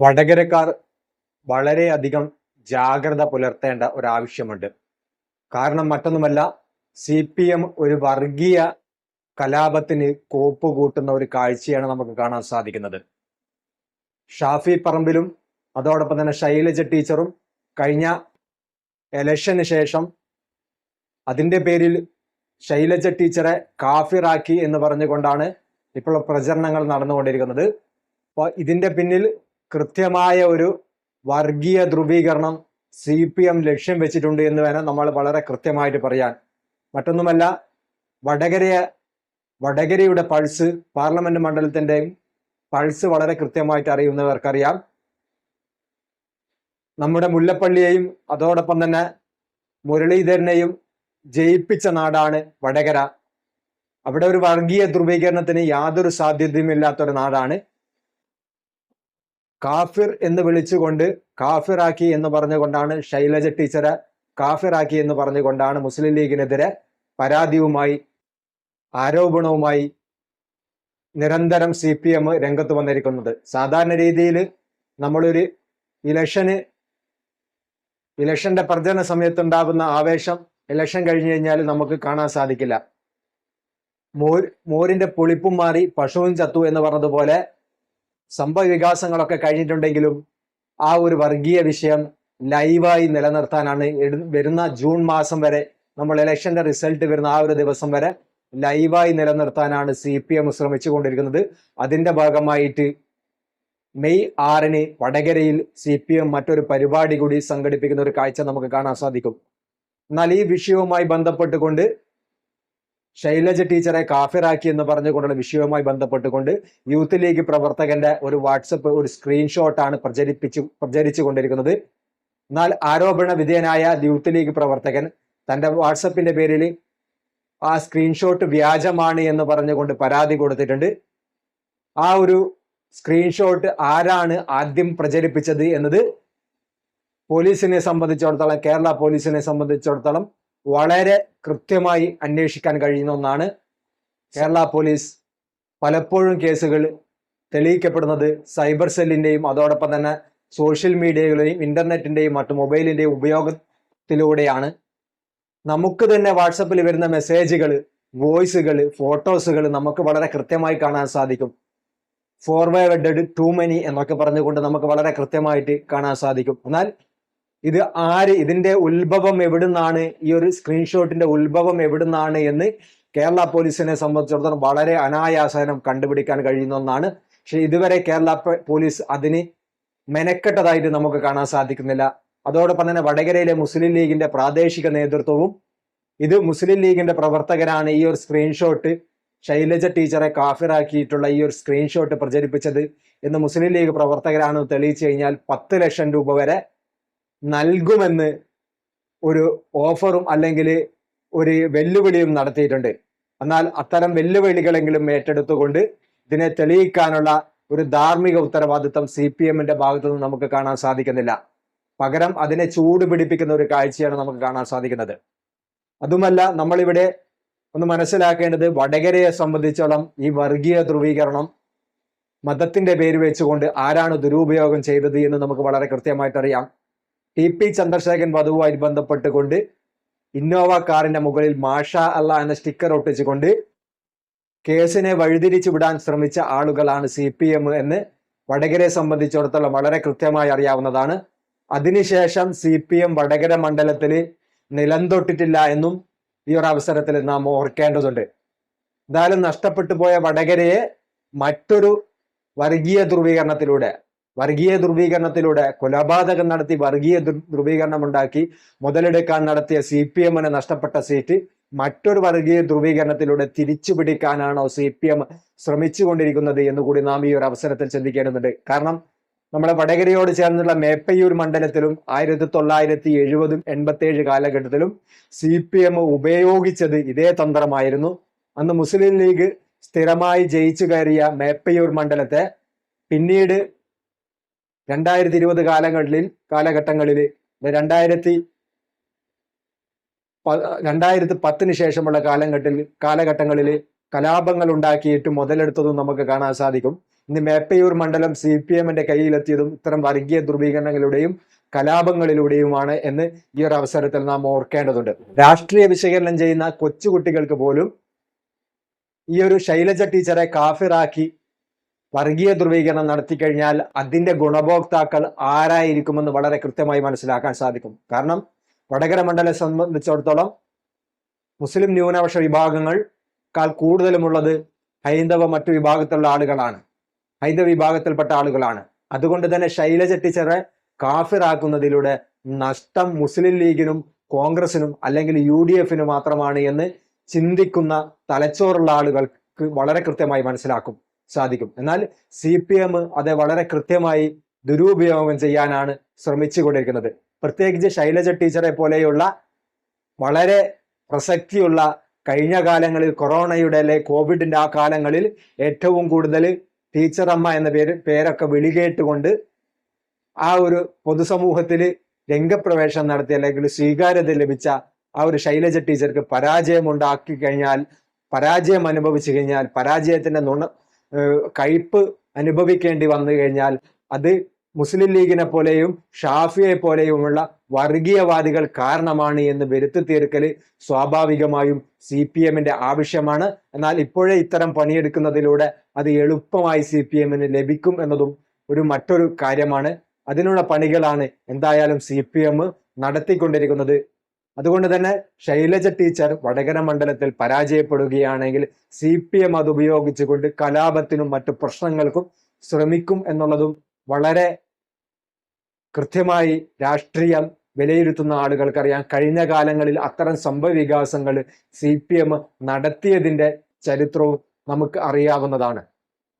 വടകരക്കാർ വളരെയധികം ജാഗ്രത പുലർത്തേണ്ട ഒരാവശ്യമുണ്ട്. കാരണം മറ്റൊന്നുമല്ല സി പി എം ഒരു വർഗീയ കലാപത്തിന് കോപ്പ് കൂട്ടുന്ന ഒരു കാഴ്ചയാണ് നമുക്ക് കാണാൻ സാധിക്കുന്നത്. ഷാഫി പറമ്പിലും അതോടൊപ്പം തന്നെ ശൈലജ ടീച്ചറും കഴിഞ്ഞ എലക്ഷന് ശേഷം അതിന്റെ പേരിൽ ശൈലജ ടീച്ചറെ കാഫിറാക്കി എന്ന് പറഞ്ഞുകൊണ്ടാണ് ഇപ്പോൾ പ്രചരണങ്ങൾ നടന്നുകൊണ്ടിരിക്കുന്നത്. അപ്പോൾ ഇതിന്റെ പിന്നിൽ കൃത്യമായ ഒരു വർഗീയ ധ്രുവീകരണം സി പി എം ലക്ഷ്യം വെച്ചിട്ടുണ്ട് എന്ന് വേണം നമ്മൾ വളരെ കൃത്യമായിട്ട് പറയാൻ. മറ്റൊന്നുമല്ല വടകരയെ വടകരയുടെ പൾസ് പാർലമെന്റ് മണ്ഡലത്തിന്റെയും പൾസ് വളരെ കൃത്യമായിട്ട് അറിയുന്നവർക്കറിയാം. നമ്മുടെ മുല്ലപ്പള്ളിയെയും അതോടൊപ്പം തന്നെ മുരളീധരനെയും ജയിപ്പിച്ച നാടാണ് വടകര. അവിടെ ഒരു വർഗീയ ധ്രുവീകരണത്തിന് യാതൊരു സാധ്യതയുമില്ലാത്ത ഒരു നാടാണ് കാഫിർ എന്ന് വിളിച്ചുകൊണ്ട് കാഫിറാക്കി എന്ന് പറഞ്ഞുകൊണ്ടാണ് ശൈലജ ടീച്ചറെ കാഫിറാക്കി എന്ന് പറഞ്ഞുകൊണ്ടാണ് മുസ്ലിം ലീഗിനെതിരെ പരാതിയുമായി ആരോപണവുമായി നിരന്തരം സി പി എം രംഗത്ത് വന്നിരിക്കുന്നത്. സാധാരണ രീതിയിൽ നമ്മളൊരു ഇലക്ഷന് ഇലക്ഷന്റെ പ്രചരണ സമയത്തുണ്ടാകുന്ന ആവേശം ഇലക്ഷൻ കഴിഞ്ഞു കഴിഞ്ഞാൽ നമുക്ക് കാണാൻ സാധിക്കില്ല. മോര് മോരിന്റെ പുളിപ്പും മാറി പശുവും ചത്തു എന്ന് പറഞ്ഞതുപോലെ സംഭവ വികാസങ്ങളൊക്കെ കഴിഞ്ഞിട്ടുണ്ടെങ്കിലും ആ ഒരു വർഗീയ വിഷയം ലൈവായി നിലനിർത്താനാണ് വരുന്ന ജൂൺ മാസം വരെ നമ്മൾ ഇലക്ഷന്റെ റിസൾട്ട് വരുന്ന ആ ഒരു ദിവസം വരെ ലൈവായി നിലനിർത്താനാണ് സി പി എം ശ്രമിച്ചുകൊണ്ടിരിക്കുന്നത്. അതിന്റെ ഭാഗമായിട്ട് മെയ് ആറിന് വടകരയിൽ സി പി എം മറ്റൊരു പരിപാടി കൂടി സംഘടിപ്പിക്കുന്ന ഒരു കാഴ്ച നമുക്ക് കാണാൻ സാധിക്കും. എന്നാൽ ഈ വിഷയവുമായി ബന്ധപ്പെട്ടുകൊണ്ട് ശൈലജ ടീച്ചറെ കാഫിറാക്കി എന്ന് പറഞ്ഞുകൊണ്ടുള്ള വിഷയവുമായി ബന്ധപ്പെട്ടുകൊണ്ട് യൂത്ത് ലീഗ് പ്രവർത്തകന്റെ ഒരു വാട്സപ്പ് ഒരു സ്ക്രീൻഷോട്ടാണ് പ്രചരിപ്പിച്ചു പ്രചരിച്ചു കൊണ്ടിരിക്കുന്നത് എന്നാൽ ആരോപണ വിധേയനായ യൂത്ത് ലീഗ് പ്രവർത്തകൻ തന്റെ വാട്സപ്പിന്റെ പേരിൽ ആ സ്ക്രീൻഷോട്ട് വ്യാജമാണ് എന്ന് പറഞ്ഞുകൊണ്ട് പരാതി കൊടുത്തിട്ടുണ്ട്. ആ ഒരു സ്ക്രീൻഷോട്ട് ആരാണ് ആദ്യം പ്രചരിപ്പിച്ചത് എന്നത് പോലീസിനെ സംബന്ധിച്ചിടത്തോളം കേരള പോലീസിനെ സംബന്ധിച്ചിടത്തോളം വളരെ കൃത്യമായി അന്വേഷിക്കാൻ കഴിയുന്ന ഒന്നാണ് കേരള പോലീസ് പലപ്പോഴും കേസുകൾ തെളിയിക്കപ്പെടുന്നത് സൈബർ സെല്ലിന്റെയും അതോടൊപ്പം തന്നെ സോഷ്യൽ മീഡിയകളുടെയും ഇന്റർനെറ്റിന്റെയും മറ്റു മൊബൈലിന്റെയും ഉപയോഗത്തിലൂടെയാണ്. നമുക്ക് തന്നെ വാട്സപ്പിൽ വരുന്ന മെസ്സേജുകൾ വോയിസുകൾ ഫോട്ടോസുകൾ നമുക്ക് വളരെ കൃത്യമായി കാണാൻ സാധിക്കും. ഫോർവേഡ് ടു മനി എന്നൊക്കെ പറഞ്ഞുകൊണ്ട് നമുക്ക് വളരെ കൃത്യമായിട്ട് കാണാൻ സാധിക്കും. എന്നാൽ ഇത് ആര് ഇതിന്റെ ഉത്ഭവം എവിടുന്നാണ്? ഈ ഒരു സ്ക്രീൻഷോട്ടിന്റെ ഉത്ഭവം എവിടുന്നാണ് എന്ന് കേരള പോലീസിനെ സംബന്ധിച്ചിടത്തോളം വളരെ അനായാസനം കണ്ടുപിടിക്കാൻ കഴിയുന്ന ഒന്നാണ്. പക്ഷെ ഇതുവരെ കേരള പോലീസ് അതിന് മെനക്കെട്ടതായിട്ട് നമുക്ക് കാണാൻ സാധിക്കുന്നില്ല. അതോടൊപ്പം തന്നെ വടകരയിലെ മുസ്ലിം ലീഗിന്റെ പ്രാദേശിക നേതൃത്വവും ഇത് മുസ്ലിം ലീഗിന്റെ പ്രവർത്തകരാണ് ഈ ഒരു സ്ക്രീൻഷോട്ട് ശൈലജ ടീച്ചറെ കാഫിറാക്കിയിട്ടുള്ള ഈ ഒരു സ്ക്രീൻഷോട്ട് പ്രചരിപ്പിച്ചത് എന്ന് മുസ്ലിം ലീഗ് പ്രവർത്തകരാണ് തെളിയിച്ചു കഴിഞ്ഞാൽ പത്ത് ലക്ഷം രൂപ വരെ നൽകുമെന്ന് ഒരു ഓഫറും അല്ലെങ്കിൽ ഒരു വെല്ലുവിളിയും നടത്തിയിട്ടുണ്ട്. എന്നാൽ അത്തരം വെല്ലുവിളികളെങ്കിലും ഏറ്റെടുത്തുകൊണ്ട് ഇതിനെ തെളിയിക്കാനുള്ള ഒരു ധാർമ്മിക ഉത്തരവാദിത്തം സി പി എമ്മിന്റെ ഭാഗത്തു നിന്ന് നമുക്ക് കാണാൻ സാധിക്കുന്നില്ല. പകരം അതിനെ ചൂട് പിടിപ്പിക്കുന്ന ഒരു കാഴ്ചയാണ് നമുക്ക് കാണാൻ സാധിക്കുന്നത്. അതുമല്ല നമ്മളിവിടെ ഒന്ന് മനസ്സിലാക്കേണ്ടത് വടകരയെ സംബന്ധിച്ചോളം ഈ വർഗീയ ധ്രുവീകരണം മതത്തിന്റെ പേര് വെച്ചുകൊണ്ട് ആരാണ് ദുരുപയോഗം ചെയ്തത് എന്ന് നമുക്ക് വളരെ കൃത്യമായിട്ട് അറിയാം ടി പി ചന്ദ്രശേഖരൻ വധുവുമായി ബന്ധപ്പെട്ടുകൊണ്ട് ഇന്നോവ കാറിന്റെ മുകളിൽ മാഷ അല്ല എന്ന സ്റ്റിക്കർ ഒട്ടിച്ചുകൊണ്ട് കേസിനെ വഴിതിരിച്ചു വിടാൻ ശ്രമിച്ച ആളുകളാണ് സി പി എം എന്ന് വടകരയെ സംബന്ധിച്ചിടത്തോളം വളരെ കൃത്യമായി അറിയാവുന്നതാണ്. അതിനുശേഷം സി പി എം വടകര മണ്ഡലത്തിൽ നിലം തൊട്ടിട്ടില്ല എന്നും ഈ ഒരു അവസരത്തിൽ നാം ഓർക്കേണ്ടതുണ്ട്. എന്തായാലും നഷ്ടപ്പെട്ടു പോയ വടകരയെ മറ്റൊരു വർഗീയ ധ്രുവീകരണത്തിലൂടെ വർഗീയ ധ്രുവീകരണത്തിലൂടെ കൊലപാതകം നടത്തി വർഗീയ ധ്രു- ധ്രുവീകരണം ഉണ്ടാക്കി മുതലെടുക്കാൻ നടത്തിയ സി പി എമ്മിന് നഷ്ടപ്പെട്ട സീറ്റ് മറ്റൊരു വർഗീയ ധ്രുവീകരണത്തിലൂടെ തിരിച്ചു പിടിക്കാനാണോ സി പി എം ശ്രമിച്ചുകൊണ്ടിരിക്കുന്നത് എന്ന് കൂടി നാം ഈ ഒരു അവസരത്തിൽ ചിന്തിക്കേണ്ടതുണ്ട്. കാരണം നമ്മുടെ വടകരയോട് ചേർന്നുള്ള മേപ്പയ്യൂർ മണ്ഡലത്തിലും ആയിരത്തി തൊള്ളായിരത്തി എഴുപതും എൺപത്തി ഏഴ് കാലഘട്ടത്തിലും സി പി എം ഉപയോഗിച്ചത് ഇതേ തന്ത്രമായിരുന്നു. അന്ന് മുസ്ലിം ലീഗ് സ്ഥിരമായി ജയിച്ചു കയറിയ മേപ്പയ്യൂർ മണ്ഡലത്തെ പിന്നീട് രണ്ടായിരത്തി ഇരുപത് കാലങ്ങളിൽ കാലഘട്ടങ്ങളിൽ രണ്ടായിരത്തി രണ്ടായിരത്തി പത്തിന് ശേഷമുള്ള കാലഘട്ടത്തിൽ കാലഘട്ടങ്ങളിൽ കലാപങ്ങൾ ഉണ്ടാക്കിയിട്ട് മുതലെടുത്തതും നമുക്ക് കാണാൻ സാധിക്കും. ഇന്ന് മേപ്പയൂർ മണ്ഡലം സി പി എമ്മിന്റെ കയ്യിലെത്തിയതും ഇത്തരം വർഗീയ ധ്രുവീകരണങ്ങളുടെയും കലാപങ്ങളിലൂടെയുമാണ് എന്ന് ഈ ഒരു അവസരത്തിൽ നാം ഓർക്കേണ്ടതുണ്ട്. രാഷ്ട്രീയ വിശകലനം ചെയ്യുന്ന കൊച്ചുകുട്ടികൾക്ക് പോലും ഈ ഒരു ശൈലജ ടീച്ചറെ കാഫിറാക്കി വർഗീയ ധ്രുവീകരണം നടത്തിക്കഴിഞ്ഞാൽ അതിന്റെ ഗുണഭോക്താക്കൾ ആരായിരിക്കുമെന്ന് വളരെ കൃത്യമായി മനസ്സിലാക്കാൻ സാധിക്കും. കാരണം വടകര മണ്ഡലം സംബന്ധിച്ചിടത്തോളം മുസ്ലിം ന്യൂനപക്ഷ വിഭാഗങ്ങൾക്കാൾ കൂടുതലുമുള്ളത് ഹൈന്ദവ മറ്റു വിഭാഗത്തിലുള്ള ആളുകളാണ്. ഹൈന്ദവ വിഭാഗത്തിൽപ്പെട്ട ആളുകളാണ്. അതുകൊണ്ട് തന്നെ ശൈലജ ടീച്ചറെ കാഫിറാക്കുന്നതിലൂടെ നഷ്ടം മുസ്ലിം ലീഗിനും കോൺഗ്രസിനും അല്ലെങ്കിൽ യു ഡി എഫിനും മാത്രമാണ് എന്ന് ചിന്തിക്കുന്ന തലച്ചോറുള്ള ആളുകൾക്ക് വളരെ കൃത്യമായി മനസ്സിലാക്കും. സാധിക്കും. എന്നാൽ സി പി എം അത് വളരെ കൃത്യമായി ദുരുപയോഗം ചെയ്യാനാണ് ശ്രമിച്ചുകൊണ്ടിരിക്കുന്നത്. പ്രത്യേകിച്ച് ശൈലജ ടീച്ചറെ പോലെയുള്ള വളരെ പ്രസക്തിയുള്ള കഴിഞ്ഞ കാലങ്ങളിൽ കൊറോണയുടെ അല്ലെ കോവിഡിന്റെ ആ കാലങ്ങളിൽ ഏറ്റവും കൂടുതൽ ടീച്ചറമ്മ എന്ന പേര് പേരൊക്കെ വിളികേട്ടുകൊണ്ട് ആ ഒരു പൊതുസമൂഹത്തിൽ രംഗപ്രവേശം നടത്തി അല്ലെങ്കിൽ സ്വീകാര്യത ലഭിച്ച ആ ഒരു ശൈലജ ടീച്ചർക്ക് പരാജയം ഉണ്ടാക്കി കഴിഞ്ഞാൽ പരാജയം അനുഭവിച്ചു കഴിഞ്ഞാൽ പരാജയത്തിന്റെ നുണ കയ്പ് അനുഭവിക്കേണ്ടി വന്നു കഴിഞ്ഞാൽ അത് മുസ്ലിം ലീഗിനെ പോലെയും ഷാഫിയെ പോലെയുമുള്ള വർഗീയവാദികൾ കാരണമാണ് എന്ന് വരുത്തി തീർക്കൽ സ്വാഭാവികമായും സി പി എമ്മിന്റെ ആവശ്യമാണ്. എന്നാൽ ഇപ്പോഴേ ഇത്തരം പണിയെടുക്കുന്നതിലൂടെ അത് എളുപ്പമായി സി പി എമ്മിന് ലഭിക്കും എന്നതും ഒരു മറ്റൊരു കാര്യമാണ്. അതിനുള്ള പണികളാണ് എന്തായാലും സി പി എം നടത്തിക്കൊണ്ടിരിക്കുന്നത്. അതുകൊണ്ട് തന്നെ ശൈലജ ടീച്ചർ വടകര മണ്ഡലത്തിൽ പരാജയപ്പെടുകയാണെങ്കിൽ സി പി എം അത് ഉപയോഗിച്ചുകൊണ്ട് കലാപത്തിനും മറ്റു പ്രശ്നങ്ങൾക്കും ശ്രമിക്കും എന്നുള്ളതും വളരെ കൃത്യമായി രാഷ്ട്രീയം വിലയിരുത്തുന്ന ആളുകൾക്കറിയാം. കഴിഞ്ഞ കാലങ്ങളിൽ അത്തരം സംഭവ വികാസങ്ങൾ സി പി എം നടത്തിയതിന്റെ ചരിത്രവും നമുക്ക് അറിയാവുന്നതാണ്.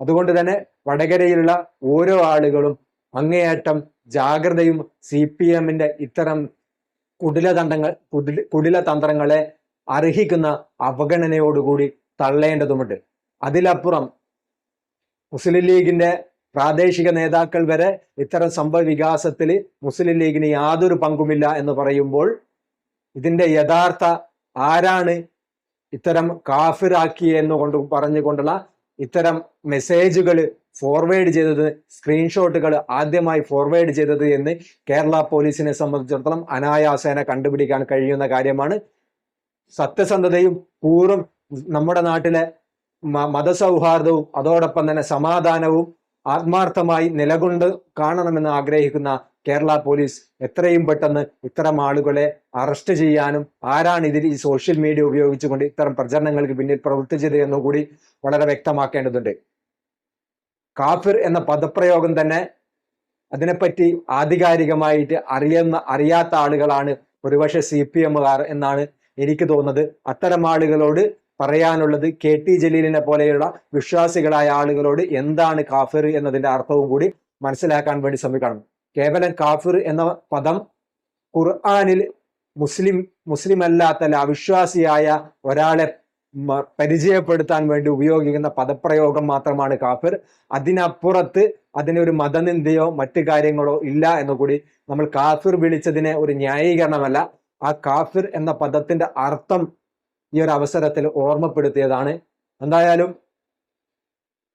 അതുകൊണ്ട് തന്നെ വടകരയിലുള്ള ഓരോ ആളുകളും അങ്ങേയറ്റം ജാഗ്രതയും സി പി എമ്മിന്റെ ഇത്തരം കുടിലതന്ത്രങ്ങൾ കുടില കുടിലതന്ത്രങ്ങളെ അർഹിക്കുന്ന അവഗണനയോടുകൂടി തള്ളേണ്ടതുമുണ്ട്. അതിലപ്പുറം മുസ്ലിം ലീഗിന്റെ പ്രാദേശിക നേതാക്കൾ വരെ ഇത്തരം സംഭവ വികാസത്തിൽ മുസ്ലിം ലീഗിന് യാതൊരു പങ്കുമില്ല എന്ന് പറയുമ്പോൾ ഇതിന്റെ യഥാർത്ഥ ആരാണ് ഇത്തരം കാഫിറാക്കി കൊണ്ട് പറഞ്ഞുകൊണ്ടുള്ള ഇത്തരം മെസ്സേജുകൾ ഫോർവേഡ് ചെയ്തത് സ്ക്രീൻഷോട്ടുകൾ ആദ്യമായി ഫോർവേഡ് ചെയ്തത് എന്ന് കേരള പോലീസിനെ സംബന്ധിച്ചിടത്തോളം അനായാസേന കണ്ടുപിടിക്കാൻ കഴിയുന്ന കാര്യമാണ്. സത്യസന്ധതയും പൂർവം നമ്മുടെ നാട്ടിലെ മതസൗഹാർദ്ദവും അതോടൊപ്പം തന്നെ സമാധാനവും ആത്മാർത്ഥമായി നിലകൊണ്ട് കാണണമെന്ന് ആഗ്രഹിക്കുന്ന കേരള പോലീസ് എത്രയും പെട്ടെന്ന് ഇത്തരം ആളുകളെ അറസ്റ്റ് ചെയ്യാനും ആരാണ് ഇതിൽ ഈ സോഷ്യൽ മീഡിയ ഉപയോഗിച്ചുകൊണ്ട് ഇത്തരം പ്രചരണങ്ങൾക്ക് പിന്നിൽ പ്രവർത്തിച്ചത് എന്നുകൂടി വളരെ വ്യക്തമാക്കേണ്ടതുണ്ട്. കാഫിർ എന്ന പദപ്രയോഗം തന്നെ അതിനെപ്പറ്റി ആധികാരികമായിട്ട് അറിയുന്ന അറിയാത്ത ആളുകളാണ് ഒരുപക്ഷെ സി പി എമ്മുകാർ എന്നാണ് എനിക്ക് തോന്നുന്നത്. അത്തരം ആളുകളോട് പറയാനുള്ളത് കെ ടി ജലീലിനെ പോലെയുള്ള വിശ്വാസികളായ ആളുകളോട് എന്താണ് കാഫിർ എന്നതിന്റെ അർത്ഥവും കൂടി മനസ്സിലാക്കാൻ വേണ്ടി ശ്രമിക്കണം. കേവലം കാഫിർ എന്ന പദം ഖുർആാനിൽ മുസ്ലിം മുസ്ലിം അല്ലാത്ത അല്ല അവിശ്വാസിയായ ഒരാളെ പരിചയപ്പെടുത്താൻ വേണ്ടി ഉപയോഗിക്കുന്ന പദപ്രയോഗം മാത്രമാണ് കാഫിർ. അതിനപ്പുറത്ത് അതിനൊരു മതനിന്ദയോ മറ്റു കാര്യങ്ങളോ ഇല്ല എന്ന് കൂടി നമ്മൾ കാഫിർ വിളിച്ചതിനെ ഒരു ന്യായീകരണമല്ല. ആ കാഫിർ എന്ന പദത്തിന്റെ അർത്ഥം ഈ ഒരു അവസരത്തിൽ ഓർമ്മപ്പെടുത്തിയതാണ്. എന്തായാലും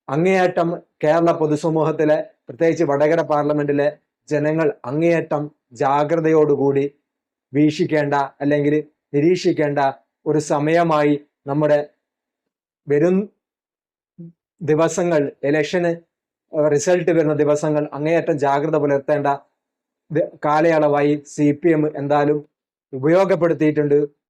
അങ്ങേയറ്റം കേരള പൊതുസമൂഹത്തിലെ പ്രത്യേകിച്ച് വടകര പാർലമെന്റിലെ ജനങ്ങൾ അങ്ങേയറ്റം ജാഗ്രതയോടുകൂടി വീക്ഷിക്കേണ്ട അല്ലെങ്കിൽ നിരീക്ഷിക്കേണ്ട ഒരു സമയമായി നമ്മുടെ വരും ദിവസങ്ങൾ ഇലക്ഷന് റിസൾട്ട് വരുന്ന ദിവസങ്ങൾ അങ്ങേയറ്റം ജാഗ്രത പുലർത്തേണ്ട കാലയളവായി സി പി എം എന്തായാലും ഉപയോഗപ്പെടുത്തിയിട്ടുണ്ട്.